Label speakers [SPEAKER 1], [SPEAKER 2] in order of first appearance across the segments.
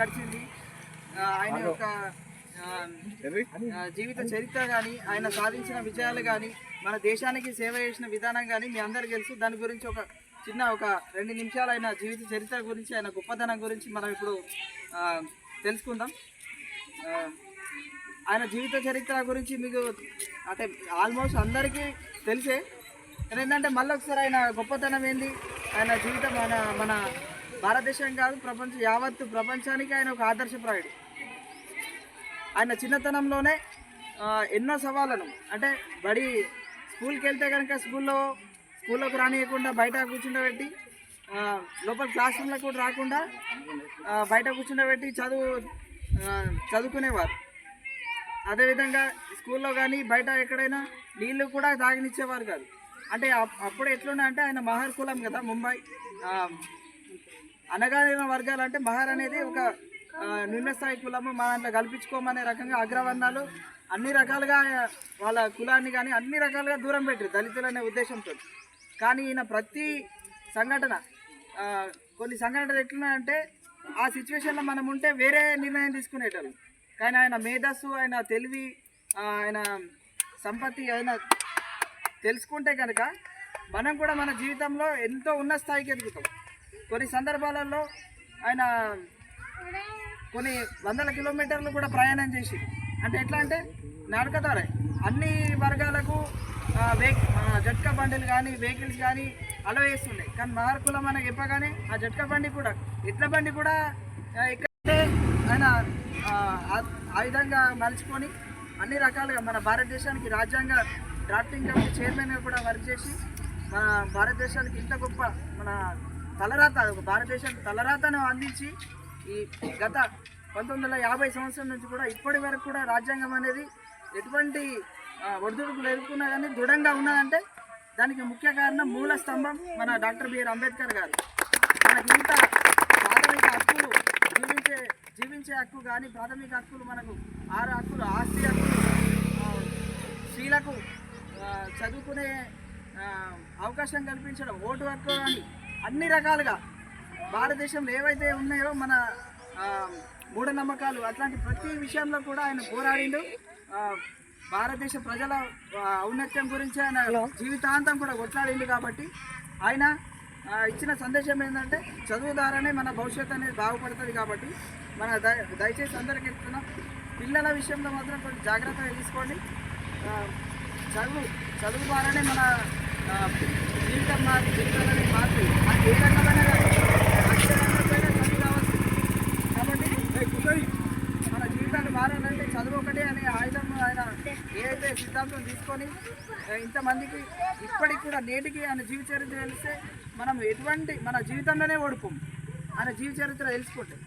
[SPEAKER 1] గడిచింది. ఆయన యొక్క జీవిత చరిత్ర కానీ ఆయన సాధించిన విజయాలు కానీ మన దేశానికి సేవ చేసిన విధానం కానీ మీ అందరికీ తెలుసు. దాని గురించి ఒక చిన్న ఒక రెండు నిమిషాలు ఆయన జీవిత చరిత్ర గురించి ఆయన గొప్పతనం గురించి మనం ఇప్పుడు తెలుసుకుందాం. ఆయన జీవిత చరిత్ర గురించి మీకు అంటే ఆల్మోస్ట్ అందరికీ తెలిసే. ఏంటంటే మళ్ళీ ఒకసారి ఆయన గొప్పతనం ఏంది? ఆయన జీవితం మన మన భారతదేశం కాదు ప్రపంచం యావత్తు ప్రపంచానికి ఆయన ఒక ఆదర్శప్రాయుడు ఆయన చిన్నతనంలోనే ఎన్నో సవాళ్ళను అంటే బడి స్కూల్కి వెళ్తే కనుక స్కూల్లో స్కూల్లోకి రానియకుండా బయట కూర్చుండబెట్టి లోపల క్లాస్ రూమ్లో కూడా రాకుండా బయట కూర్చుండబెట్టి చదువు చదువుకునేవారు. అదేవిధంగా స్కూల్లో కానీ బయట ఎక్కడైనా నీళ్ళు కూడా తాగనిచ్చేవారు కాదు. అంటే అప్పుడు ఎట్లున్నా అంటే ఆయన మహర్ కులం కదా ముంబై ఆ, అనగారిన వర్గాలు అంటే మహర్ అనేది ఒక ఆ, స్థాయి కులము. మా దాంట్లో కల్పించుకోమనే రకంగా అగ్రవర్ణాలు అన్ని రకాలుగా వాళ్ళ కులాన్ని కానీ అన్ని రకాలుగా దూరం పెట్టారు దళితులనే ఉద్దేశంతో. కానీ ఈయన ప్రతి సంఘటన కొన్ని సంఘటనలు ఎట్లున్నాయంటే ఆ సిచ్యువేషన్లో మనం ఉంటే వేరే నిర్ణయం తీసుకునేటోళ్ళు. కానీ ఆయన మేధస్సు ఆయన తెలివి ఆయన సంపత్తి ఆయన తెలుసుకుంటే కనుక మనం కూడా మన జీవితంలో ఎంతో ఉన్న స్థాయికి ఎదుగుతాం. కొన్ని సందర్భాలలో ఆయన కొన్ని వందల కిలోమీటర్లు కూడా ప్రయాణం చేసి అంటే ఎట్లా అంటే నడక ద్వారా అన్ని వర్గాలకు ఆ, వెహి జట్కా బండిలు కానీ వెహికల్స్ కానీ అలవ వేస్తుండే కానీ మహార్కులం మనకి చెప్పగానే ఆ జట్కా బండి కూడా ఎట్ల బండి కూడా ఎక్కడంటే ఆయన ఆ విధంగా మలుచుకొని అన్ని రకాలుగా మన భారతదేశానికి రాజ్యాంగ డ్రాఫ్టింగ్ కమిటీ చైర్మన్గా కూడా వర్క్ చేసి మన భారతదేశానికి ఇంత గొప్ప మన తలరాత ఒక భారతదేశం తలరాతను అందించి ఈ గత పంతొమ్మిది వందల యాభై సంవత్సరం నుంచి కూడా ఇప్పటి వరకు కూడా రాజ్యాంగం అనేది ఎటువంటి ఒడిదుడుకులు ఎదుర్కొన్నా కానీ దృఢంగా ఉన్నదంటే దానికి ముఖ్య కారణం మూల స్తంభం మన డాక్టర్ బిఆర్ అంబేద్కర్ గారు. మనకి ఇంత ప్రాథమిక హక్కులు జీవించే జీవించే హక్కు కానీ ప్రాథమిక హక్కులు మనకు ఆరు హక్కులు ఆస్తి హక్కులు స్త్రీలకు చదువుకునే అవకాశం కల్పించడం ఓటు హక్కు కానీ అన్ని రకాలుగా భారతదేశంలో ఏవైతే ఉన్నాయో మన మూఢనమ్మకాలు అట్లాంటి ప్రతి విషయంలో కూడా ఆయన పోరాడిండు. భారతదేశ ప్రజల ఔన్నత్యం గురించి ఆయన జీవితాంతం కూడా కొట్లాడిండు కాబట్టి ఆయన ఇచ్చిన సందేశం ఏంటంటే చదువు ద్వారానే మన భవిష్యత్తు అనేది బాగుపడుతుంది కాబట్టి మన దయ దయచేసి అందరికీ చెప్తున్నాం పిల్లల విషయంలో మాత్రం కొంచెం జాగ్రత్తగా తీసుకోండి. చదువు చదువు ద్వారానే మన జీవితం మారు జీవితం అనేది మారుతుంది అది ఏ రకమైన చదువు కావచ్చు కాబట్టి మన జీవితాలు మారాలంటే చదువు ఒకటే అనే ఆయుధం ఆయన ఏదైతే సిద్ధాంతం తీసుకొని ఇంతమందికి ఇప్పటికి కూడా నేటికి ఆయన జీవచరిత్ర తెలిస్తే మనం ఎటువంటి మన జీవితంలోనే ఓడిపోం ఆయన జీవ చరిత్ర తెలుసుకుంటే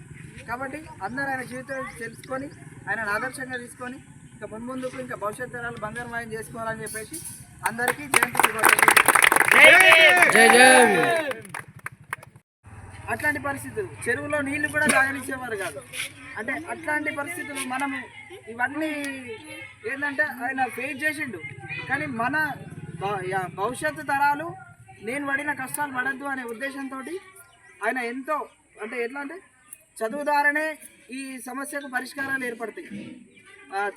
[SPEAKER 1] కాబట్టి అందరూ ఆయన జీవిత తెలుసుకొని ఆయన ఆదర్శంగా తీసుకొని ఇంకా మున్ముందుకు ముందుకు ఇంకా భవిష్యత్ తరాలు బంగారమయం చేసుకోవాలని చెప్పేసి అందరికీ జయంతి అట్లాంటి పరిస్థితులు. చెరువులో నీళ్ళు కూడా తాగనిచ్చేవారు కాదు. అంటే అట్లాంటి పరిస్థితులు మనము ఇవన్నీ ఏంటంటే ఆయన ఫేస్ చేసిండు. కానీ మన భవిష్యత్తు తరాలు నేను పడిన కష్టాలు పడద్దు అనే ఉద్దేశంతో ఆయన ఎంతో అంటే ఎట్లా అంటే చదువు ద్వారానే ఈ సమస్యకు పరిష్కారాలు ఏర్పడతాయి.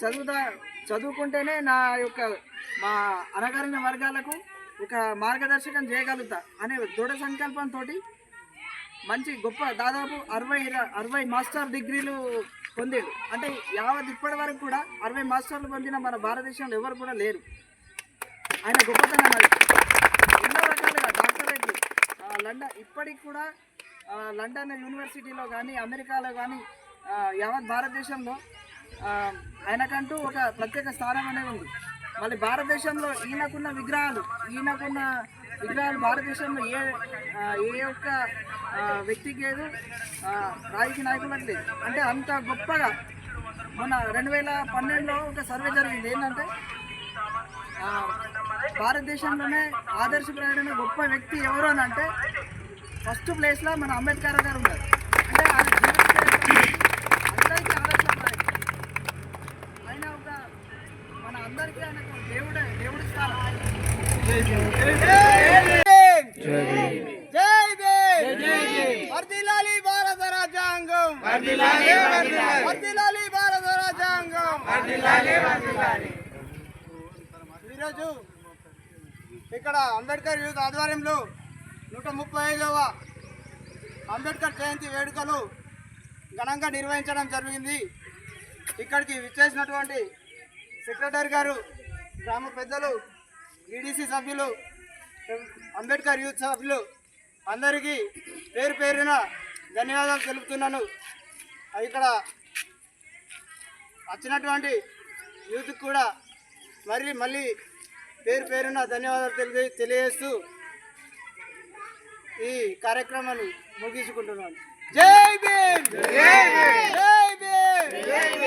[SPEAKER 1] చదువుతా చదువు చదువుకుంటేనే నా యొక్క మా అనగారిన వర్గాలకు ఒక మార్గదర్శకం చేయగలుగుతా అనే దృఢ సంకల్పంతో మంచి గొప్ప దాదాపు అరవై అరవై మాస్టర్ డిగ్రీలు పొందాడు. అంటే యావత్ ఇప్పటి వరకు కూడా అరవై మాస్టర్లు పొందిన మన భారతదేశంలో ఎవరు కూడా లేరు. ఆయన గొప్పతనం అది. ఎన్నో రకాలుగా డాక్టరేట్లు లండన్ ఇప్పటికి కూడా లండన్ యూనివర్సిటీలో కానీ అమెరికాలో కానీ యావత్ భారతదేశంలో ఆయనకంటూ ఒక ప్రత్యేక స్థానం అనేది ఉంది. మళ్ళీ భారతదేశంలో ఈయనకున్న విగ్రహాలు ఈయనకున్న విగ్రహాలు భారతదేశంలో ఏ ఏ ఒక్క వ్యక్తికి లేదు రాజకీయ నాయకులకు లేదు. అంటే అంత గొప్పగా మన రెండు వేల పన్నెండులో ఒక సర్వే జరిగింది. ఏంటంటే ఆ, భారతదేశంలోనే ఆదర్శప్రాయుడైన గొప్ప వ్యక్తి ఎవరు అని అంటే ఫస్ట్ ప్లేస్లో మన అంబేద్కర్ గారు ఉన్నారు. అంటే రాజ్యాంగం రాజ్యాంగం
[SPEAKER 2] ఈరోజు ఇక్కడ అంబేద్కర్ యూత్ ఆధ్వర్యంలో నూట ముప్పై ఐదవ అంబేద్కర్ జయంతి వేడుకలు ఘనంగా నిర్వహించడం జరిగింది. ఇక్కడికి విచ్చేసినటువంటి సెక్రటరీ గారు గ్రామ పెద్దలు ఈడీసీ సభ్యులు అంబేద్కర్ యూత్ సభ్యులు అందరికీ పేరు పేరున ధన్యవాదాలు తెలుపుతున్నాను. ఇక్కడ వచ్చినటువంటి యూత్ కూడా మరి మళ్ళీ పేరు పేరున ధన్యవాదాలు తెలియ తెలియజేస్తూ ఈ కార్యక్రమాన్ని ముగించుకుంటున్నాను. జై భీమ్! జై భీమ్!
[SPEAKER 3] వెలివాడల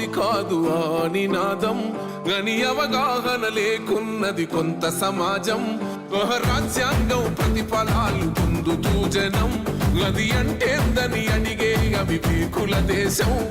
[SPEAKER 3] మాకెందుకు కాదు ఆ నినాదం. గని అవగాహన లేకున్నది కొంత సమాజం. ఒక రాజ్యాంగం ప్రతిఫలాలు పొందుతూ జనం. గది అంటేందని అడిగే అవివేకుల దేశం.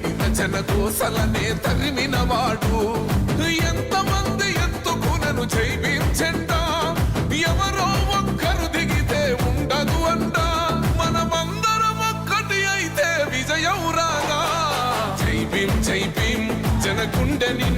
[SPEAKER 3] పీడిత జన కోసలనే తరిమిన వాడు ఎంతమంది ఎత్తుకునను జై ఎవరో ఒక్కరు దిగితే ఉండదు అంట. మనమందరం ఒక్కటి అయితే విజయం రాగా జై భీం జై భీం జనకుండె నిన్న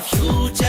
[SPEAKER 4] future.